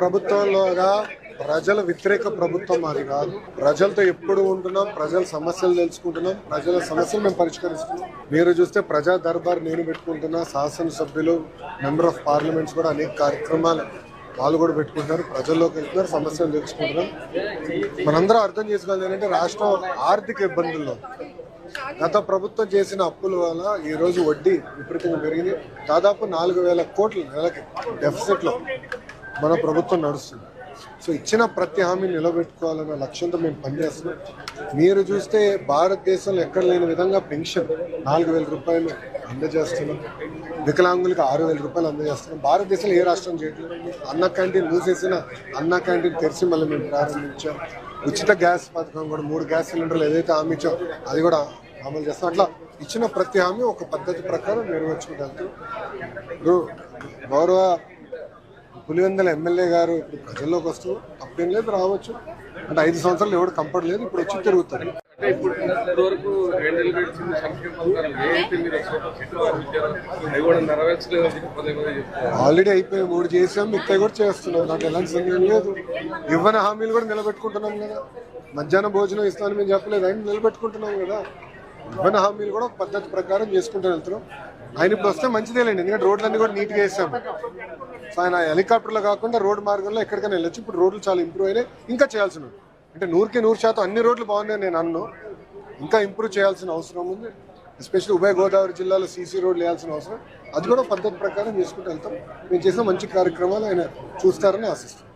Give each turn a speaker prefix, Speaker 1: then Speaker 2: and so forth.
Speaker 1: ప్రభుత్వంలోగా ప్రజల వ్యతిరేక ప్రభుత్వం అది కాదు. ప్రజలతో ఎప్పుడు ఉంటున్నాం ప్రజల సమస్యలు తెలుసుకుంటున్నాం ప్రజల సమస్యలు మేము పరిష్కరిస్తున్నాం. మీరు చూస్తే ప్రజా దర్బార్ నేను పెట్టుకుంటున్నా శాసనసభ్యులు మెంబర్ ఆఫ్ పార్లమెంట్స్ కూడా అనేక కార్యక్రమాలు వాళ్ళు కూడా పెట్టుకుంటున్నారు ప్రజల్లోకి వెళ్తున్నారు సమస్యలు తెలుసుకుంటున్నాం మనందరం అర్థం చేసుకోవాలి ఏంటంటే రాష్ట్రం ఆర్థిక ఇబ్బందుల్లో గత ప్రభుత్వం చేసిన అప్పుల వల్ల ఈరోజు వడ్డీ విపరీతంగా పెరిగింది. దాదాపు నాలుగు వేల కోట్ల నెలకి డెఫిసిట్లో మన ప్రభుత్వం నడుస్తుంది. సో ఇచ్చిన ప్రతి హామీని నిలబెట్టుకోవాలన్న లక్ష్యంతో మేము పనిచేస్తున్నాం. మీరు చూస్తే భారతదేశంలో ఎక్కడ లేని విధంగా పెన్షన్ నాలుగు వేల రూపాయలు అందజేస్తున్నాం. వికలాంగులకు ఆరు వేల రూపాయలు అందజేస్తున్నాం. భారతదేశంలో ఏ రాష్ట్రం చేయట్లేదు. అన్న క్యాంటీన్ మూసేసిన అన్న క్యాంటీన్ తెరిచి మళ్ళీ మేము ప్రారంభించాం. ఉచిత గ్యాస్ పథకం కూడా మూడు గ్యాస్ సిలిండర్లు ఏదైతే హామీ ఇచ్చాం అది కూడా అమలు చేస్తాం అట్లా ఇచ్చిన ప్రతి హామీ ఒక పద్ధతి ప్రకారం నెరవేర్చుకోగలుగుతాం. గౌరవ పులివెందల ఎమ్మెల్యే గారు ఇప్పుడు ప్రజల్లోకి వస్తూ తప్పేం లేదు రావచ్చు. అంటే ఐదు సంవత్సరాలు ఎవరు కంపట్ లేదు ఇప్పుడు వచ్చి తిరుగుతారు ఆల్రెడీ అయిపోయి మూడు చేసాం మిగతా కూడా చేస్తున్నాం. నాకు ఎలాంటి సందేహం లేదు. ఇవ్వని హామీలు కూడా నిలబెట్టుకుంటున్నాం కదా. మధ్యాహ్నం భోజనం ఇస్తామని మేము చెప్పలేదు ఆయన నిలబెట్టుకుంటున్నాం కదా. ఇవ్వని హామీలు కూడా పద్ధతి ప్రకారం చేసుకుంటూ వెళ్తున్నాం. ఆయన ఇప్పుడు వస్తే మంచిదేలేండి ఎందుకంటే రోడ్లన్నీ కూడా నీట్గా వేసాం. సో ఆయన హెలికాప్టర్లో కాకుండా రోడ్ మార్గంలో ఎక్కడికైనా వెళ్ళొచ్చు. ఇప్పుడు రోడ్లు చాలా ఇంప్రూవ్ అయినాయి. ఇంకా చేయాల్సిన ఉంది. అంటే నూరుకి నూరు శాతం అన్ని రోడ్లు బాగున్నాయి నేను అన్ను. ఇంకా ఇంప్రూవ్ చేయాల్సిన అవసరం ఉంది. ఎస్పెషల్లీ ఉభయ గోదావరి జిల్లాలో సీసీ రోడ్లు వేయాల్సిన అవసరం. అది కూడా పద్ధతి ప్రకారం చేసుకుంటూ వెళ్తాం. మేము చేసిన మంచి కార్యక్రమాలు ఆయన చూస్తారని ఆశిస్తాం